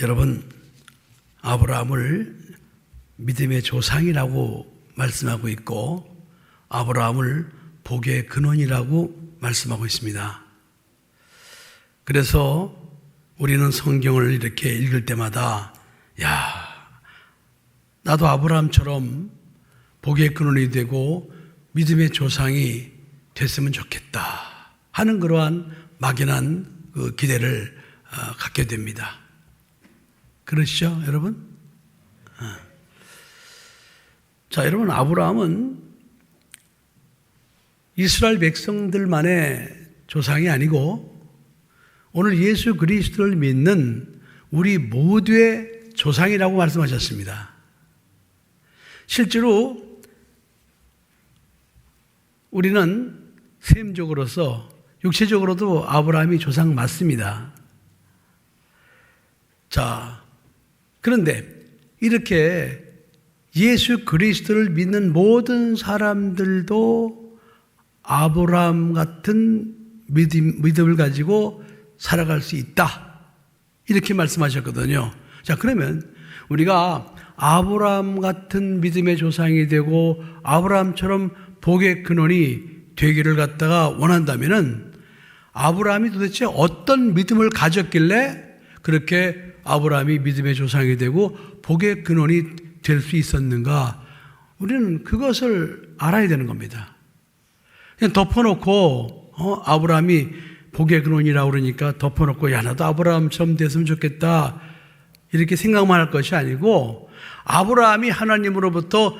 여러분 아브라함을 믿음의 조상이라고 말씀하고 있고 아브라함을 복의 근원이라고 말씀하고 있습니다. 그래서 우리는 성경을 이렇게 읽을 때마다 야 나도 아브라함처럼 복의 근원이 되고 믿음의 조상이 됐으면 좋겠다 하는 그러한 막연한 그 기대를 어, 갖게 됩니다. 그러시죠, 여러분? 어. 자, 여러분, 아브라함은 이스라엘 백성들만의 조상이 아니고 오늘 예수 그리스도를 믿는 우리 모두의 조상이라고 말씀하셨습니다. 실제로 우리는 셈적으로서 육체적으로도 아브라함이 조상 맞습니다. 자, 그런데 이렇게 예수 그리스도를 믿는 모든 사람들도 아브라함 같은 믿음, 믿음을 가지고 살아갈 수 있다. 이렇게 말씀하셨거든요. 자, 그러면 우리가 아브라함 같은 믿음의 조상이 되고 아브라함처럼 복의 근원이 되기를 갖다가 원한다면은 아브라함이 도대체 어떤 믿음을 가졌길래 그렇게 아브라함이 믿음의 조상이 되고 복의 근원이 될 수 있었는가? 우리는 그것을 알아야 되는 겁니다. 그냥 덮어놓고 어? 아브라함이 복의 근원이라고 그러니까 덮어놓고 야 나도 아브라함처럼 됐으면 좋겠다 이렇게 생각만 할 것이 아니고 아브라함이 하나님으로부터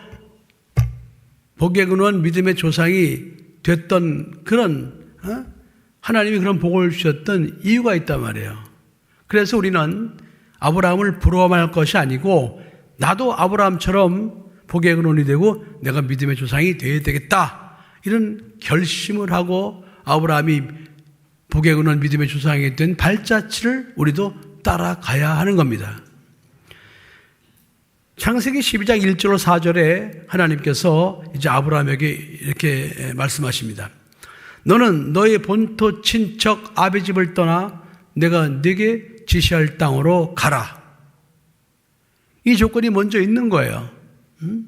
복의 근원 믿음의 조상이 됐던 그런 어? 하나님이 그런 복을 주셨던 이유가 있단 말이에요. 그래서 우리는 아브라함을 부러워할 것이 아니고 나도 아브라함처럼 복의 근원이 되고 내가 믿음의 조상이 되어야 되겠다. 이런 결심을 하고 아브라함이 복의 근원 믿음의 조상이 된 발자취를 우리도 따라가야 하는 겁니다. 창세기 12장 1절로 4절에 하나님께서 이제 아브라함에게 이렇게 말씀하십니다. 너는 너의 본토 친척 아비 집을 떠나 내가 네게 지시할 땅으로 가라. 이 조건이 먼저 있는 거예요. 음?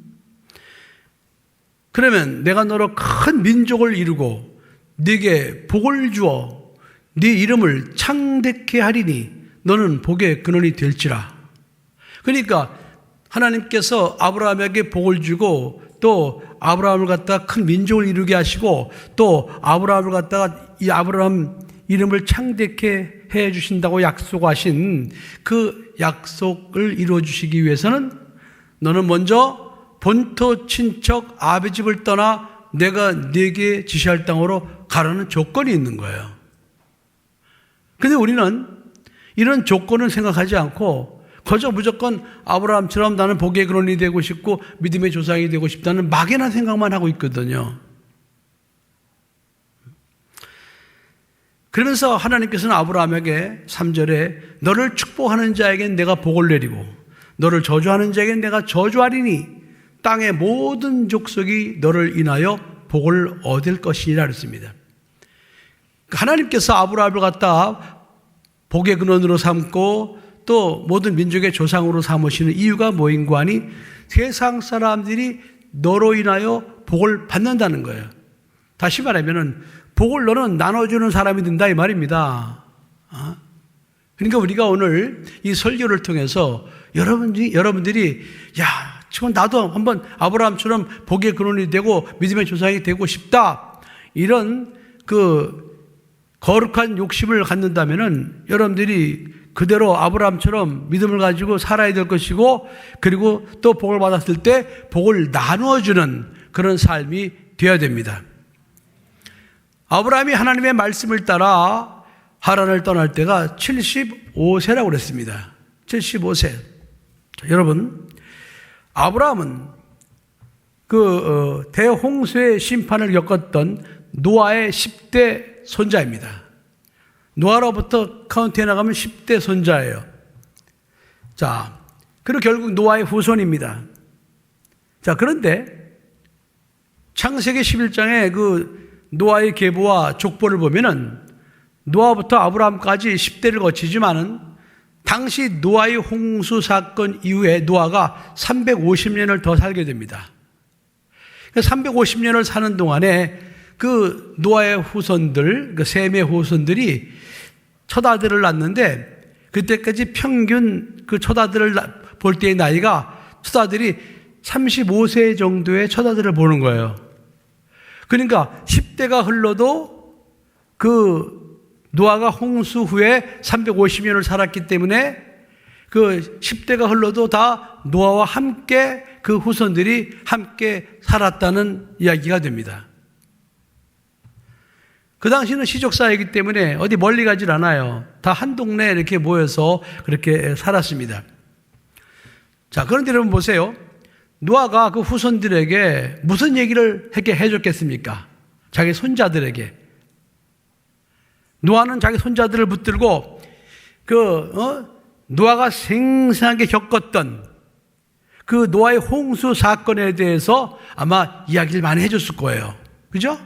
그러면 내가 너로 큰 민족을 이루고 네게 복을 주어 네 이름을 창대케 하리니 너는 복의 근원이 될지라. 그러니까 하나님께서 아브라함에게 복을 주고 또 아브라함을 갖다가 큰 민족을 이루게 하시고 또 아브라함을 갖다가 이 아브라함 이름을 창대케 해 주신다고 약속하신 그 약속을 이루어 주시기 위해서는 너는 먼저 본토 친척 아비 집을 떠나 내가 네게 지시할 땅으로 가라는 조건이 있는 거예요. 근데 우리는 이런 조건을 생각하지 않고 거저 무조건 아브라함처럼 나는 복의 근원이 되고 싶고 믿음의 조상이 되고 싶다는 막연한 생각만 하고 있거든요. 그러면서 하나님께서는 아브라함에게 3절에 너를 축복하는 자에겐 내가 복을 내리고 너를 저주하는 자에겐 내가 저주하리니 땅의 모든 족속이 너를 인하여 복을 얻을 것이니라 그랬습니다. 하나님께서 아브라함을 갖다 복의 근원으로 삼고 또 모든 민족의 조상으로 삼으시는 이유가 뭐인고 하니 세상 사람들이 너로 인하여 복을 받는다는 거예요. 다시 말하면은 복을 너는 나눠주는 사람이 된다 이 말입니다. 어? 그러니까 우리가 오늘 이 설교를 통해서 여러분들이 여러분들이 야, 지금 나도 한번 아브라함처럼 복의 근원이 되고 믿음의 조상이 되고 싶다 이런 그 거룩한 욕심을 갖는다면은 여러분들이 그대로 아브라함처럼 믿음을 가지고 살아야 될 것이고 그리고 또 복을 받았을 때 복을 나누어 주는 그런 삶이 되어야 됩니다. 아브라함이 하나님의 말씀을 따라 하란을 떠날 때가 75세라고 그랬습니다. 75세. 자, 여러분, 아브라함은 그 어, 대홍수의 심판을 겪었던 노아의 10대 손자입니다. 노아로부터 카운트해 나가면 10대 손자예요. 자, 그리고 결국 노아의 후손입니다. 자, 그런데 창세기 11장에 그 노아의 계보와 족보를 보면은 노아부터 아브라함까지 10대를 거치지만은 당시 노아의 홍수 사건 이후에 노아가 350년을 더 살게 됩니다. 350년을 사는 동안에 그 노아의 후손들, 그 셈의 후손들이 첫 아들을 낳는데 그때까지 평균 그첫 아들을 볼 때의 나이가 첫 아들이 35세 정도의 첫 아들을 보는 거예요. 그러니까 10대가 흘러도 그 노아가 홍수 후에 350년을 살았기 때문에 그 10대가 흘러도 다 노아와 함께 그 후손들이 함께 살았다는 이야기가 됩니다. 그 당시는 시족사이기 때문에 어디 멀리 가질 않아요. 다 한 동네에 이렇게 모여서 그렇게 살았습니다. 자, 그런데 여러분 보세요. 노아가 그 후손들에게 무슨 얘기를 했게 해줬겠습니까? 자기 손자들에게. 노아는 자기 손자들을 붙들고 그, 어? 노아가 생생하게 겪었던 그 노아의 홍수 사건에 대해서 아마 이야기를 많이 해줬을 거예요. 그죠?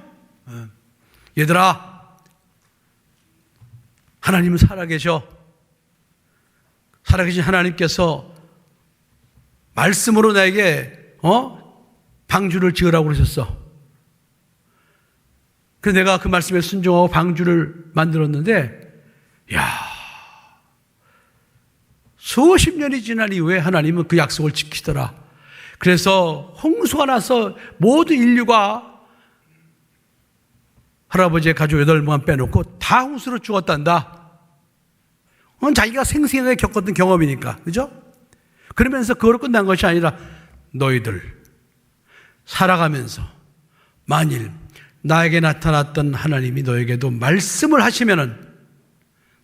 어. 얘들아, 하나님은 살아계셔. 살아계신 하나님께서 말씀으로 나에게, 어? 방주를 지으라고 그러셨어. 그래서 내가 그 말씀에 순종하고 방주를 만들었는데, 야 수십 년이 지난 이후에 하나님은 그 약속을 지키더라. 그래서 홍수가 나서 모든 인류가 할아버지의 가족 여덟 명 빼놓고 다 홍수로 죽었단다. 그건 자기가 생생하게 겪었던 경험이니까. 그죠? 그러면서 그걸로 끝난 것이 아니라 너희들 살아가면서 만일 나에게 나타났던 하나님이 너에게도 말씀을 하시면은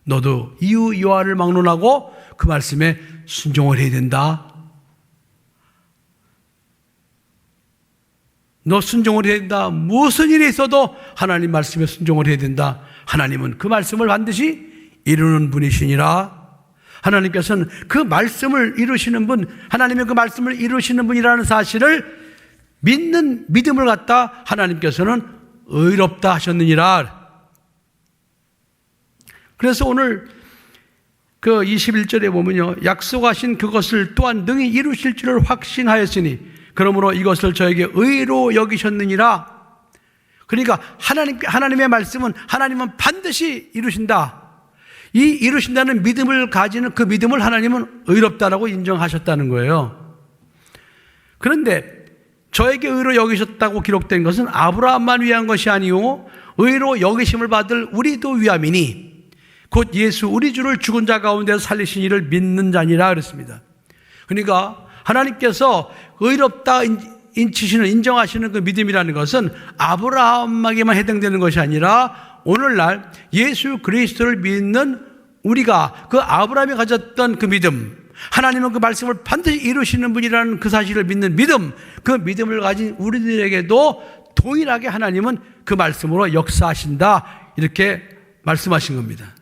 너도 이유 요하를 막론하고 그 말씀에 순종을 해야 된다. 너 순종을 해야 된다. 무슨 일이 있어도 하나님 말씀에 순종을 해야 된다. 하나님은 그 말씀을 반드시 이루는 분이시니라. 하나님께서는 그 말씀을 이루시는 분, 하나님의 그 말씀을 이루시는 분이라는 사실을 믿는 믿음을 갖다 하나님께서는 의롭다 하셨느니라. 그래서 오늘 그 21절에 보면요. 약속하신 그것을 또한 능히 이루실 줄을 확신하였으니 그러므로 이것을 저에게 의로 여기셨느니라. 그러니까 하나님, 하나님의 말씀은 하나님은 반드시 이루신다. 이 이루신다는 믿음을 가지는 그 믿음을 하나님은 의롭다라고 인정하셨다는 거예요. 그런데 저에게 의로 여기셨다고 기록된 것은 아브라함만 위한 것이 아니요 의로 여기심을 받을 우리도 위함이니 곧 예수 우리 주를 죽은 자 가운데서 살리신 이를 믿는 자니라 그랬습니다. 그러니까 하나님께서 의롭다 인치시는 인정하시는 그 믿음이라는 것은 아브라함에게만 해당되는 것이 아니라 오늘날 예수 그리스도를 믿는 우리가 그 아브라함이 가졌던 그 믿음 하나님은 그 말씀을 반드시 이루시는 분이라는 그 사실을 믿는 믿음 그 믿음을 가진 우리들에게도 동일하게 하나님은 그 말씀으로 역사하신다 이렇게 말씀하신 겁니다.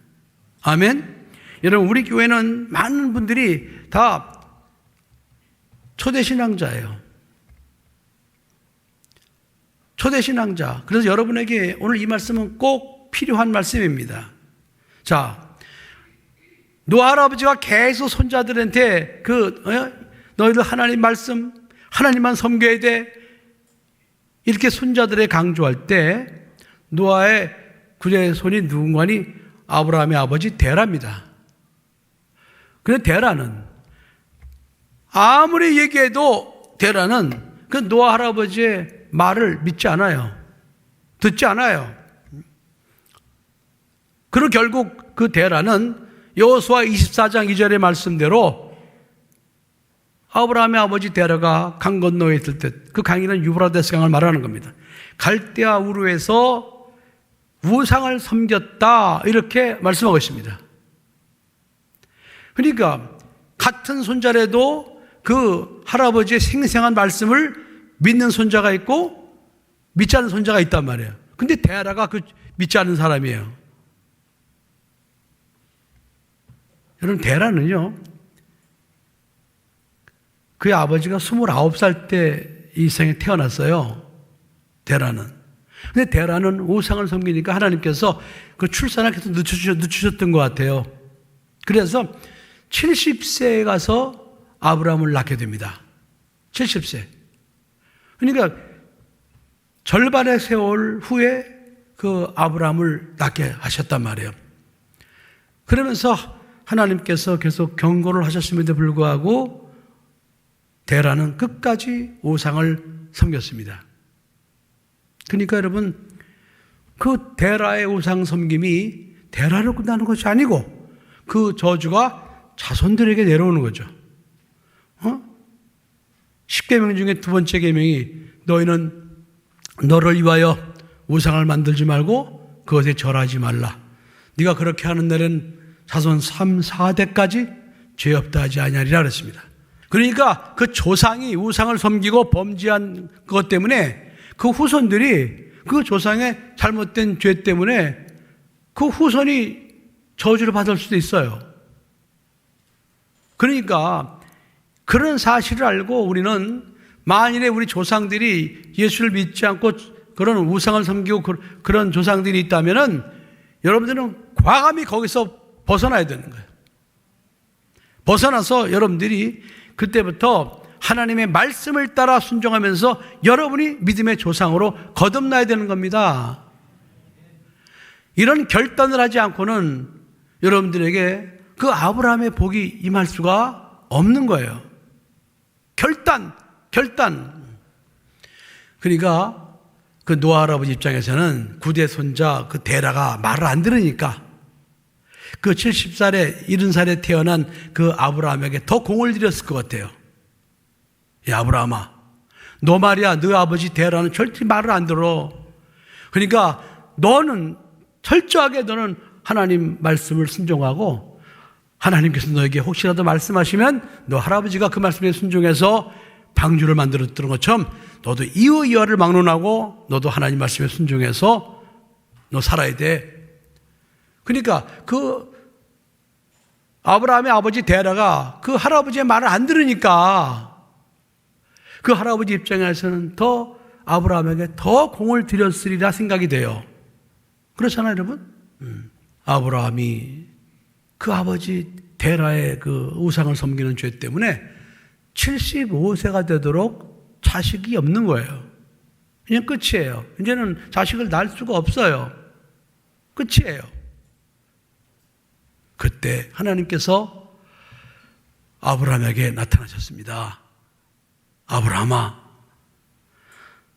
아멘. 여러분 우리 교회는 많은 분들이 다 초대신앙자예요. 초대신앙자. 그래서 여러분에게 오늘 이 말씀은 꼭 필요한 말씀입니다. 자, 노아 할아버지가 계속 손자들한테 그, 어? 너희들 하나님 말씀, 하나님만 섬겨야 돼. 이렇게 손자들에 강조할 때 노아의 구제 손이 누군가니 아브라함의 아버지 데라입니다. 근데 데라는 아무리 얘기해도 데라는 그 노아 할아버지의 말을 믿지 않아요. 듣지 않아요. 그리고 결국 그 데라는 여호수아 24장 2절의 말씀대로 아브라함의 아버지 데라가 강 건너에 있을 때 그 강이는 유브라데스 강을 말하는 겁니다. 갈대아 우르에서 우상을 섬겼다 이렇게 말씀하고 있습니다. 그러니까 같은 손자래도 그 할아버지의 생생한 말씀을 믿는 손자가 있고 믿지 않는 손자가 있단 말이에요. 근데 대하라가 그 믿지 않는 사람이에요. 여러분, 대라는요, 그의 아버지가 29살 때이 세상에 태어났어요. 대라는. 근데 대라는 우상을 섬기니까 하나님께서 그 출산을 계속 늦추셨, 늦추셨던 것 같아요. 그래서 70세에 가서 아브라함을 낳게 됩니다. 70세. 그러니까 절반의 세월 후에 그 아브라함을 낳게 하셨단 말이에요. 그러면서 하나님께서 계속 경고를 하셨음에도 불구하고 데라는 끝까지 우상을 섬겼습니다. 그러니까 여러분 그 데라의 우상 섬김이 데라로 끝나는 것이 아니고 그 저주가 자손들에게 내려오는 거죠. 어? 10계명 중에 두 번째 계명이 너희는 너를 위하여 우상을 만들지 말고 그것에 절하지 말라. 네가 그렇게 하는 날엔 자손 3, 4대까지 죄 없다 하지 아니하리라 그랬습니다. 그러니까 그 조상이 우상을 섬기고 범죄한 것 때문에 그 후손들이 그 조상의 잘못된 죄 때문에 그 후손이 저주를 받을 수도 있어요. 그러니까 그런 사실을 알고 우리는 만일에 우리 조상들이 예수를 믿지 않고 그런 우상을 섬기고 그런 조상들이 있다면은 여러분들은 과감히 거기서 벗어나야 되는 거예요. 벗어나서 여러분들이 그때부터 하나님의 말씀을 따라 순종하면서 여러분이 믿음의 조상으로 거듭나야 되는 겁니다. 이런 결단을 하지 않고는 여러분들에게 그 아브라함의 복이 임할 수가 없는 거예요. 결단, 결단. 그러니까 그 노아 할아버지 입장에서는 구대 손자 그 데라가 말을 안 들으니까 그 70살에 70살에 태어난 그 아브라함에게 더 공을 들였을 것 같아요. 야, 아브라함아, 너 말이야, 너 아버지 데라는 절대 말을 안 들어. 그러니까 너는 철저하게 너는 하나님 말씀을 순종하고 하나님께서 너에게 혹시라도 말씀하시면 너 할아버지가 그 말씀에 순종해서 방주를 만들었던 것처럼 너도 이의이화를 막론하고 너도 하나님 말씀에 순종해서 너 살아야 돼. 그러니까 그 아브라함의 아버지 데라가 그 할아버지의 말을 안 들으니까 그 할아버지 입장에서는 더 아브라함에게 더 공을 들였으리라 생각이 돼요. 그렇잖아요, 여러분? 음. 아브라함이 그 아버지 데라의 그 우상을 섬기는 죄 때문에 75세가 되도록 자식이 없는 거예요. 그냥 끝이에요. 이제는 자식을 낳을 수가 없어요. 끝이에요. 그때 하나님께서 아브라함에게 나타나셨습니다. 아브라함아,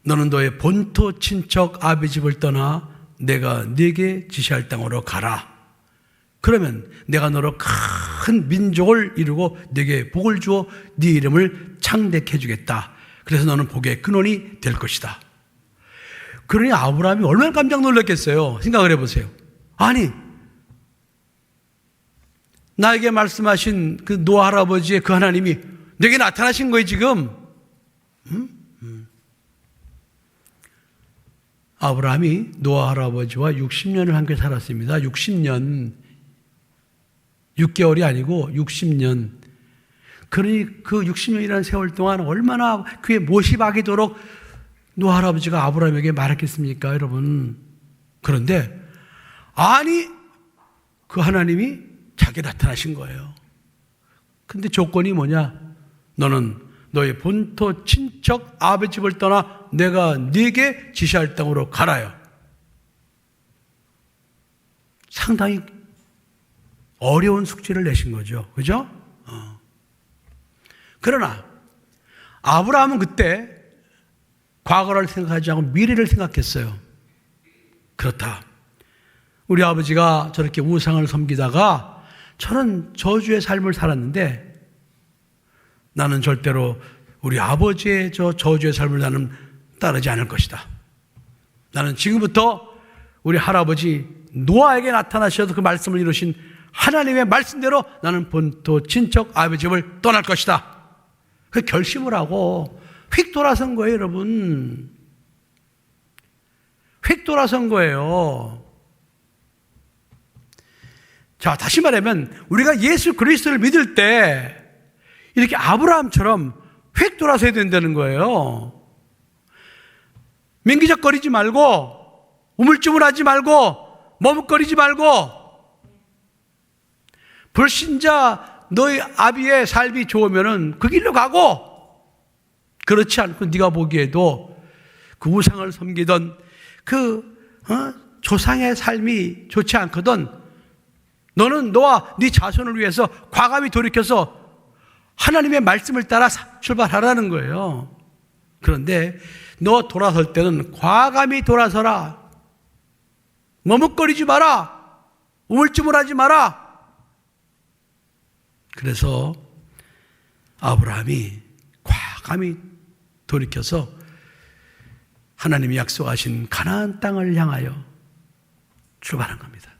너는 너의 본토 친척 아비 집을 떠나 내가 네게 지시할 땅으로 가라. 그러면 내가 너로 큰 민족을 이루고 네게 복을 주어 네 이름을 창대케 주겠다. 그래서 너는 복의 근원이 될 것이다. 그러니 아브라함이 얼마나 깜짝 놀랐겠어요. 생각을 해보세요. 아니 나에게 말씀하신 그 노아 할아버지의 그 하나님이 내게 나타나신 거예요, 지금. 음? 음. 아브라함이 노아 할아버지와 60년을 함께 살았습니다. 60년. 6개월이 아니고 60년. 그러니 그 60년이라는 세월 동안 얼마나 그의 못이 박이도록 노아 할아버지가 아브라함에게 말했겠습니까, 여러분? 그런데, 아니, 그 하나님이 자기 나타나신 거예요. 근데 조건이 뭐냐? 너는 너의 본토 친척 아버지 집을 떠나 내가 네게 지시할 땅으로 가라요. 상당히 어려운 숙제를 내신 거죠. 그죠? 어. 그러나 아브라함은 그때 과거를 생각하지 않고 미래를 생각했어요. 그렇다. 우리 아버지가 저렇게 우상을 섬기다가 저는 저주의 삶을 살았는데 나는 절대로 우리 아버지의 저 저주의 삶을 나는 따르지 않을 것이다. 나는 지금부터 우리 할아버지 노아에게 나타나셔서 그 말씀을 이루신 하나님의 말씀대로 나는 본토 친척 아버지 집을 떠날 것이다. 그 결심을 하고 휙 돌아선 거예요, 여러분. 휙 돌아선 거예요. 자, 다시 말하면 우리가 예수 그리스도를 믿을 때 이렇게 아브라함처럼 휙 돌아서야 된다는 거예요. 민기적거리지 말고 우물쭈물하지 말고 머뭇거리지 말고 불신자 너희 아비의 삶이 좋으면은 그 길로 가고 그렇지 않고 네가 보기에도 그 우상을 섬기던 그 어? 조상의 삶이 좋지 않거든. 너는 너와 네 자손을 위해서 과감히 돌이켜서 하나님의 말씀을 따라 출발하라는 거예요. 그런데 너 돌아설 때는 과감히 돌아서라. 머뭇거리지 마라. 우물쭈물하지 마라. 그래서 아브라함이 과감히 돌이켜서 하나님이 약속하신 가나안 땅을 향하여 출발한 겁니다.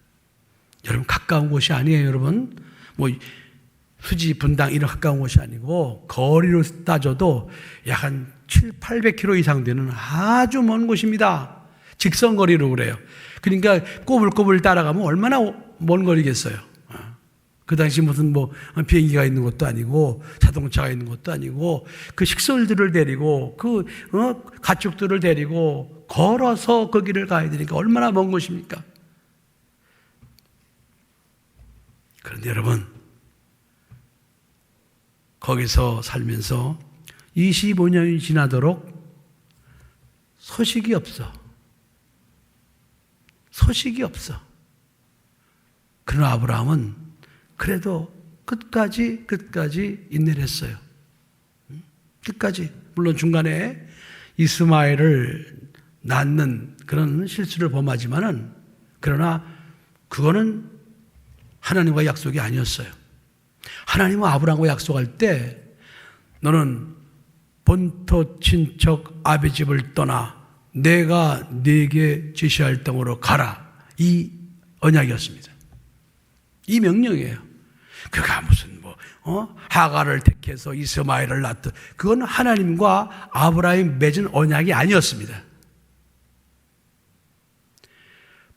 여러분 가까운 곳이 아니에요, 여러분. 뭐 수지 분당 이런 가까운 곳이 아니고 거리로 따져도 약 한 7, 800km 이상 되는 아주 먼 곳입니다. 직선 거리로 그래요. 그러니까 꼬불꼬불 따라가면 얼마나 먼 거리겠어요. 그 당시 무슨 뭐 비행기가 있는 것도 아니고 자동차가 있는 것도 아니고 그 식솔들을 데리고 그 어, 가축들을 데리고 걸어서 거기를 가야 되니까 얼마나 먼 곳입니까? 그런데 여러분 거기서 살면서 25년이 지나도록 소식이 없어. 소식이 없어. 그러나 아브라함은 그래도 끝까지 끝까지 인내를 했어요. 끝까지 물론 중간에 이스마엘을 낳는 그런 실수를 범하지만은 그러나 그거는 하나님과 약속이 아니었어요. 하나님은 아브라함과 약속할 때 너는 본토 친척 아비 집을 떠나 내가 네게 지시할 땅으로 가라. 이 언약이었습니다. 이 명령이에요. 그가 무슨 뭐 어? 하가를 택해서 이스마엘을 낳듯 그건 하나님과 아브라함이 맺은 언약이 아니었습니다.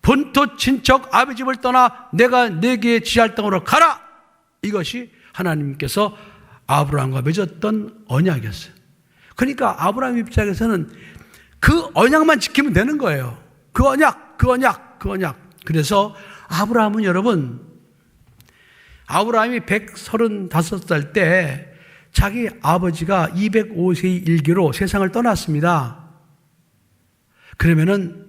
본토 친척 아비 집을 떠나 내가 네게 지할 땅으로 가라. 이것이 하나님께서 아브라함과 맺었던 언약이었어요. 그러니까 아브라함 입장에서는 그 언약만 지키면 되는 거예요. 그 언약, 그 언약, 그 언약. 그래서 아브라함은 여러분 아브라함이 135살 때 자기 아버지가 205세의 일기로 세상을 떠났습니다. 그러면은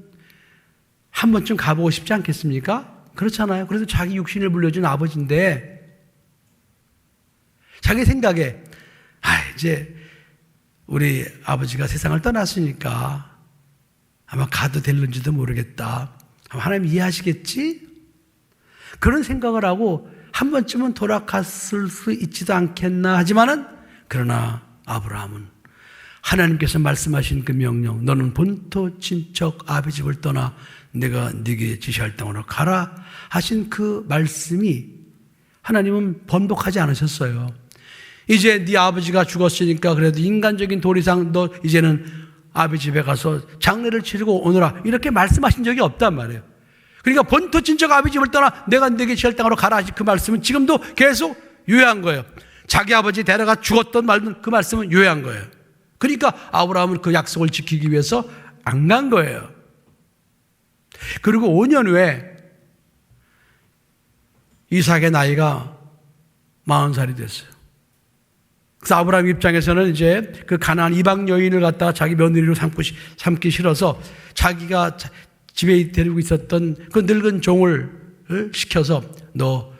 한 번쯤 가보고 싶지 않겠습니까? 그렇잖아요. 그래서 자기 육신을 물려준 아버지인데 자기 생각에 아 이제 우리 아버지가 세상을 떠났으니까 아마 가도 될는지도 모르겠다. 하나님 이해하시겠지? 그런 생각을 하고 한 번쯤은 돌아갔을 수 있지도 않겠나 하지만은 그러나 아브라함은 하나님께서 말씀하신 그 명령 너는 본토 친척 아비 집을 떠나 내가 네게 지시할 땅으로 가라 하신 그 말씀이 하나님은 번복하지 않으셨어요. 이제 네 아버지가 죽었으니까 그래도 인간적인 도리상 너 이제는 아비 집에 가서 장례를 치르고 오너라 이렇게 말씀하신 적이 없단 말이에요. 그러니까 본토 친척 아비 집을 떠나 내가 네게 지할 땅으로 가라 그 말씀은 지금도 계속 유효한 거예요. 자기 아버지 데려가 죽었던 말은 그 말씀은 유효한 거예요. 그러니까 아브라함은 그 약속을 지키기 위해서 안 간 거예요. 그리고 5년 후에 이삭의 나이가 40살이 됐어요. 그래서 아브라함 입장에서는 이제 그 가나안 이방 여인을 갖다가 자기 며느리로 삼고, 삼기 싫어서 자기가 집에 데리고 있었던 그 늙은 종을 시켜서 너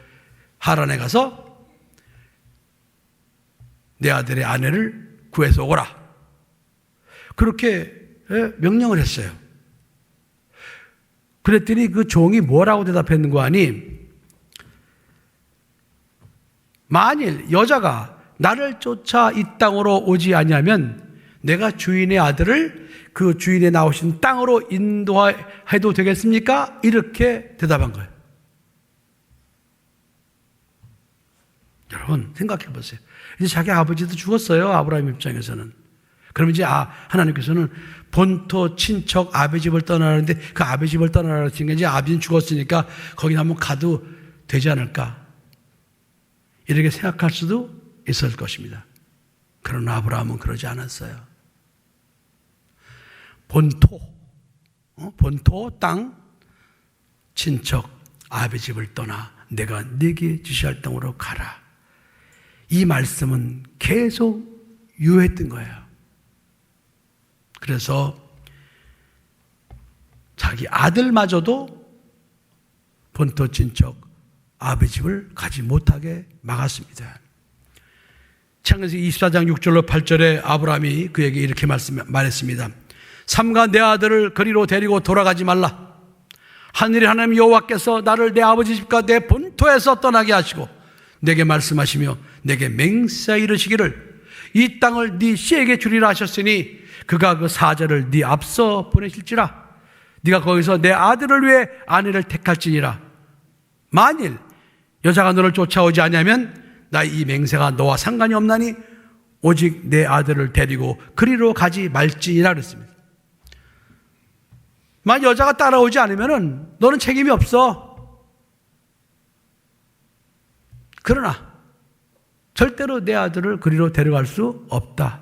하란에 가서 내 아들의 아내를 구해서 오거라. 그렇게 명령을 했어요. 그랬더니 그 종이 뭐라고 대답했는 거 아니? 만일 여자가 나를 쫓아 이 땅으로 오지 아니하면 내가 주인의 아들을 그 주인의 나오신 땅으로 인도해도 되겠습니까? 이렇게 대답한 거예요. 여러분 생각해 보세요. 이제 자기 아버지도 죽었어요. 아브라함 입장에서는. 그럼 이제 아 하나님께서는 본토 친척 아비 집을 떠나는데 그 아비 집을 떠나라 했으니까 이제 아비는 죽었으니까 거기 한번 가도 되지 않을까? 이렇게 생각할 수도 있을 것입니다. 그러나 아브라함은 그러지 않았어요. 본토, 어? 본토 땅, 친척, 아비 집을 떠나 내가 네게 지시할 땅으로 가라. 이 말씀은 계속 유효했던 거예요. 그래서 자기 아들마저도 본토 친척 아버지 집을 가지 못하게 막았습니다. 창세기 24장 6절로 8절에 아브라함이 그에게 이렇게 말했습니다. 삼가 내 아들을 거리로 데리고 돌아가지 말라. 하늘의 하나님 여호와께서 나를 내 아버지 집과 내 본토에서 떠나게 하시고 내게 말씀하시며 내게 맹세 이르시기를 이 땅을 네 씨에게 주리라 하셨으니 그가 그 사자를 네 앞서 보내실지라 네가 거기서 내 아들을 위해 아내를 택할지니라 만일 여자가 너를 쫓아오지 않으면 나 이 맹세가 너와 상관이 없나니 오직 내 아들을 데리고 그리로 가지 말지니라 그랬습니다. 만약 여자가 따라오지 않으면 너는 책임이 없어. 그러나 절대로 내 아들을 그리로 데려갈 수 없다.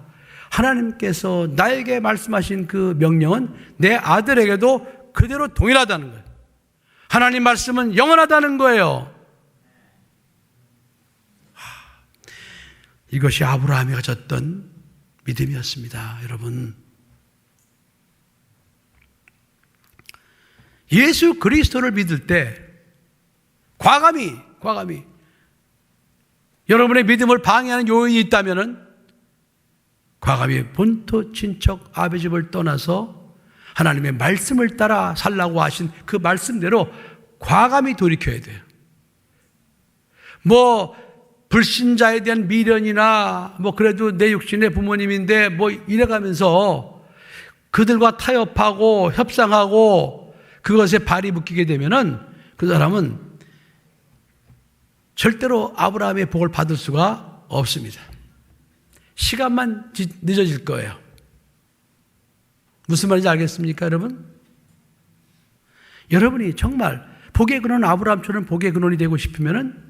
하나님께서 나에게 말씀하신 그 명령은 내 아들에게도 그대로 동일하다는 거예요. 하나님 말씀은 영원하다는 거예요. 이것이 아브라함이 가졌던 믿음이었습니다. 여러분. 예수 그리스도를 믿을 때 과감히 과감히 여러분의 믿음을 방해하는 요인이 있다면은 과감히 본토 친척 아버지 집을 떠나서 하나님의 말씀을 따라 살라고 하신 그 말씀대로 과감히 돌이켜야 돼요. 뭐 불신자에 대한 미련이나 뭐 그래도 내 육신의 부모님인데 뭐 이래가면서 그들과 타협하고 협상하고 그것에 발이 묶이게 되면은 그 사람은 절대로 아브라함의 복을 받을 수가 없습니다. 시간만 늦어질 거예요. 무슨 말인지 알겠습니까, 여러분? 여러분이 정말 복의 근원 아브라함처럼 복의 근원이 되고 싶으면은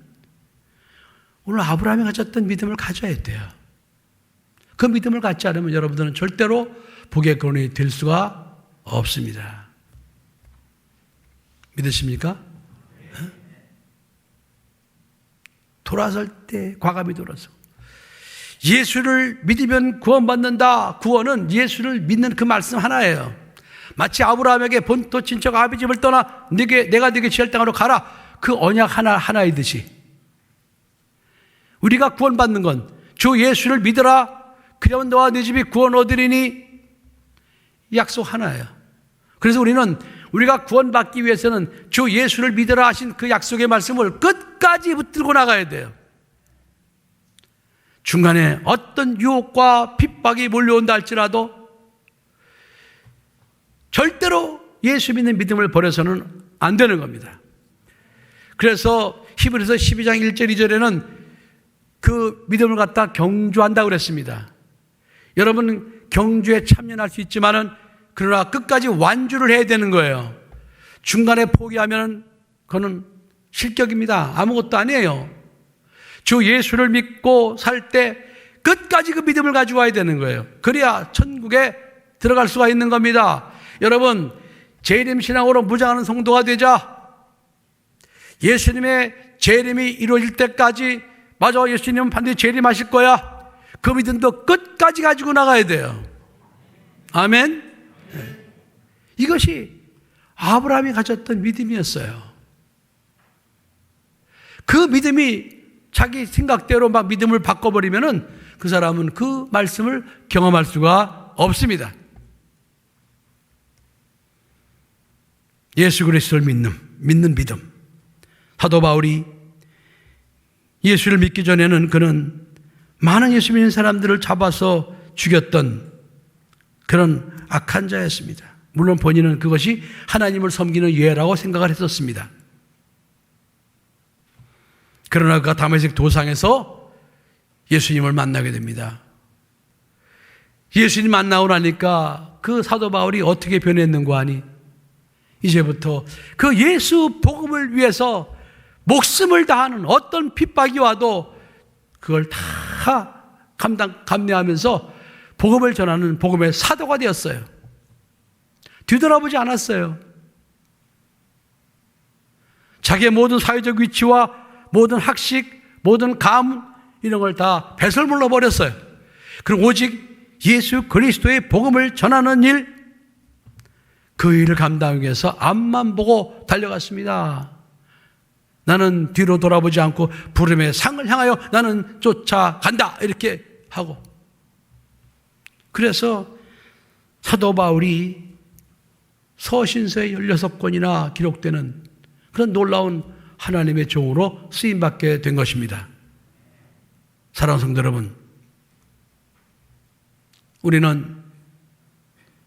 오늘 아브라함이 가졌던 믿음을 가져야 돼요. 그 믿음을 갖지 않으면 여러분들은 절대로 복의 근원이 될 수가 없습니다. 믿으십니까? 돌아설 때 과감히 돌아서 예수를 믿으면 구원받는다. 구원은 예수를 믿는 그 말씀 하나예요. 마치 아브라함에게 본토 친척 아비 집을 떠나 네게 내가 네게 지을 땅으로 가라. 그 언약 하나 하나이듯이 우리가 구원받는 건 주 예수를 믿어라. 그러면 너와 네 집이 구원 얻으리니 약속 하나예요. 그래서 우리는 우리가 구원받기 위해서는 주 예수를 믿어라 하신 그 약속의 말씀을 끝까지 붙들고 나가야 돼요. 중간에 어떤 유혹과 핍박이 몰려온다 할지라도 절대로 예수 믿는 믿음을 버려서는 안 되는 겁니다. 그래서 히브리서 12장 1절 2절에는 그 믿음을 갖다 경주한다고 그랬습니다. 여러분 경주에 참여할 수 있지만은 그러나 끝까지 완주를 해야 되는 거예요. 중간에 포기하면 그거는 실격입니다. 아무것도 아니에요. 주 예수를 믿고 살 때 끝까지 그 믿음을 가지고 와야 되는 거예요. 그래야 천국에 들어갈 수가 있는 겁니다. 여러분, 재림 신앙으로 무장하는 성도가 되자 예수님의 재림이 이루어질 때까지 맞아 예수님은 반드시 재림하실 거야. 그 믿음도 끝까지 가지고 나가야 돼요. 아멘. 네. 이것이 아브라함이 가졌던 믿음이었어요. 그 믿음이 자기 생각대로 막 믿음을 바꿔버리면은 그 사람은 그 말씀을 경험할 수가 없습니다. 예수 그리스도를 믿는 믿는 믿음. 사도 바울이 예수를 믿기 전에는 그는 많은 예수 믿는 사람들을 잡아서 죽였던 그런 악한 자였습니다. 물론 본인은 그것이 하나님을 섬기는 예라고 생각을 했었습니다. 그러나 그가 다메섹 도상에서 예수님을 만나게 됩니다. 예수님 만나고 나니까 그 사도 바울이 어떻게 변했는고 하니 이제부터 그 예수 복음을 위해서 목숨을 다하는 어떤 핍박이 와도 그걸 다 감당 감내하면서 복음을 전하는 복음의 사도가 되었어요. 뒤돌아보지 않았어요. 자기의 모든 사회적 위치와 모든 학식, 모든 감, 이런 걸 다 배설물로 버렸어요. 그럼 오직 예수 그리스도의 복음을 전하는 일, 그 일을 감당하기 위해서 앞만 보고 달려갔습니다. 나는 뒤로 돌아보지 않고 부름의 상을 향하여 나는 쫓아간다. 이렇게 하고. 그래서 사도 바울이 서신서에 16권이나 기록되는 그런 놀라운 하나님의 종으로 쓰임받게 된 것입니다. 사랑하는 성도 여러분, 우리는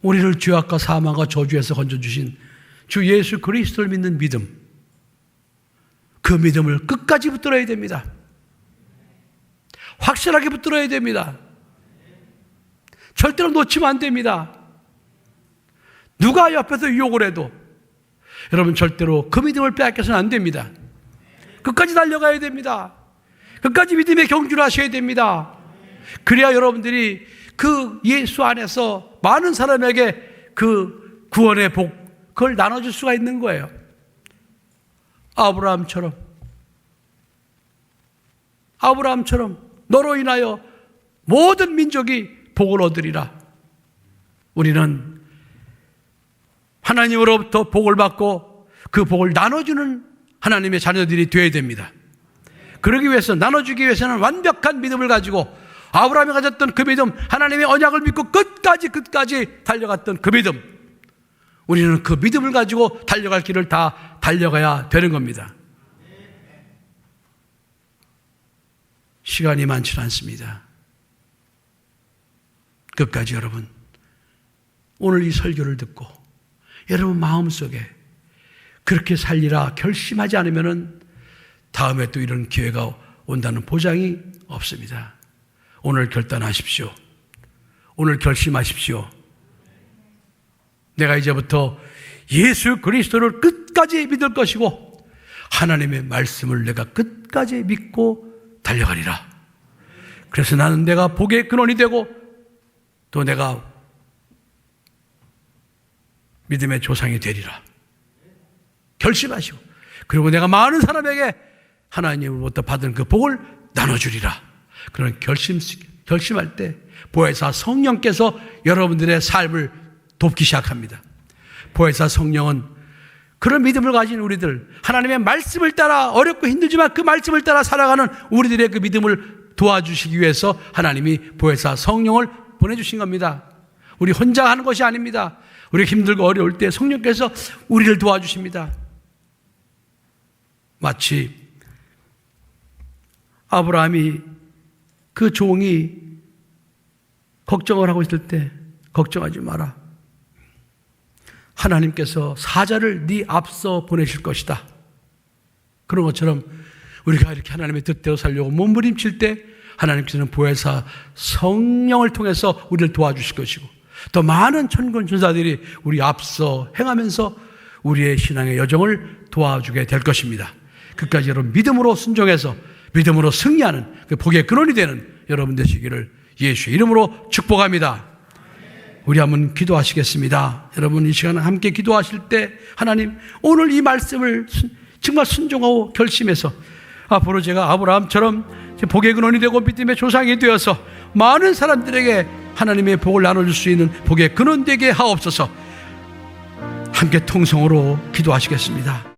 우리를 죄악과 사망과 저주에서 건져주신 주 예수 그리스도를 믿는 믿음, 그 믿음을 끝까지 붙들어야 됩니다. 확실하게 붙들어야 됩니다. 절대로 놓치면 안 됩니다. 누가 옆에서 유혹을 해도 여러분 절대로 그 믿음을 빼앗겨서는 안 됩니다. 끝까지 달려가야 됩니다. 끝까지 믿음의 경주를 하셔야 됩니다. 그래야 여러분들이 그 예수 안에서 많은 사람에게 그 구원의 복, 그걸 나눠줄 수가 있는 거예요. 아브라함처럼. 아브라함처럼 너로 인하여 모든 민족이 복을 얻으리라. 우리는 하나님으로부터 복을 받고 그 복을 나눠주는 하나님의 자녀들이 되어야 됩니다. 그러기 위해서 나눠주기 위해서는 완벽한 믿음을 가지고 아브라함이 가졌던 그 믿음, 하나님의 언약을 믿고 끝까지 끝까지 달려갔던 그 믿음. 우리는 그 믿음을 가지고 달려갈 길을 다 달려가야 되는 겁니다. 시간이 많지 않습니다. 끝까지 여러분, 오늘 이 설교를 듣고 여러분 마음속에 그렇게 살리라 결심하지 않으면은 다음에 또 이런 기회가 온다는 보장이 없습니다. 오늘 결단하십시오. 오늘 결심하십시오. 내가 이제부터 예수 그리스도를 끝까지 믿을 것이고 하나님의 말씀을 내가 끝까지 믿고 달려가리라. 그래서 나는 내가 복의 근원이 되고 또 내가 믿음의 조상이 되리라. 결심하시고 그리고 내가 많은 사람에게 하나님으로부터 받은 그 복을 나눠주리라. 그런 결심, 결심할 때 보혜사 성령께서 여러분들의 삶을 돕기 시작합니다. 보혜사 성령은 그런 믿음을 가진 우리들, 하나님의 말씀을 따라 어렵고 힘들지만 그 말씀을 따라 살아가는 우리들의 그 믿음을 도와주시기 위해서 하나님이 보혜사 성령을 보내주신 겁니다. 우리 혼자 하는 것이 아닙니다. 우리 힘들고 어려울 때 성령께서 우리를 도와주십니다. 마치 아브라함이 그 종이 걱정을 하고 있을 때 걱정하지 마라. 하나님께서 사자를 네 앞서 보내실 것이다. 그런 것처럼 우리가 이렇게 하나님의 뜻대로 살려고 몸부림칠 때 하나님께서는 보혜사 성령을 통해서 우리를 도와주실 것이고 또 많은 천군 천사들이 우리 앞서 행하면서 우리의 신앙의 여정을 도와주게 될 것입니다. 끝까지 여러분 믿음으로 순종해서 믿음으로 승리하는 그 복의 근원이 되는 여러분 되시기를 예수의 이름으로 축복합니다. 우리 한번 기도하시겠습니다. 여러분 이 시간 함께 기도하실 때 하나님 오늘 이 말씀을 정말 순종하고 결심해서 앞으로 제가 아브라함처럼 복의 근원이 되고 믿음의 조상이 되어서 많은 사람들에게 하나님의 복을 나눠줄 수 있는 복의 근원 되게 하옵소서 함께 통성으로 기도하시겠습니다.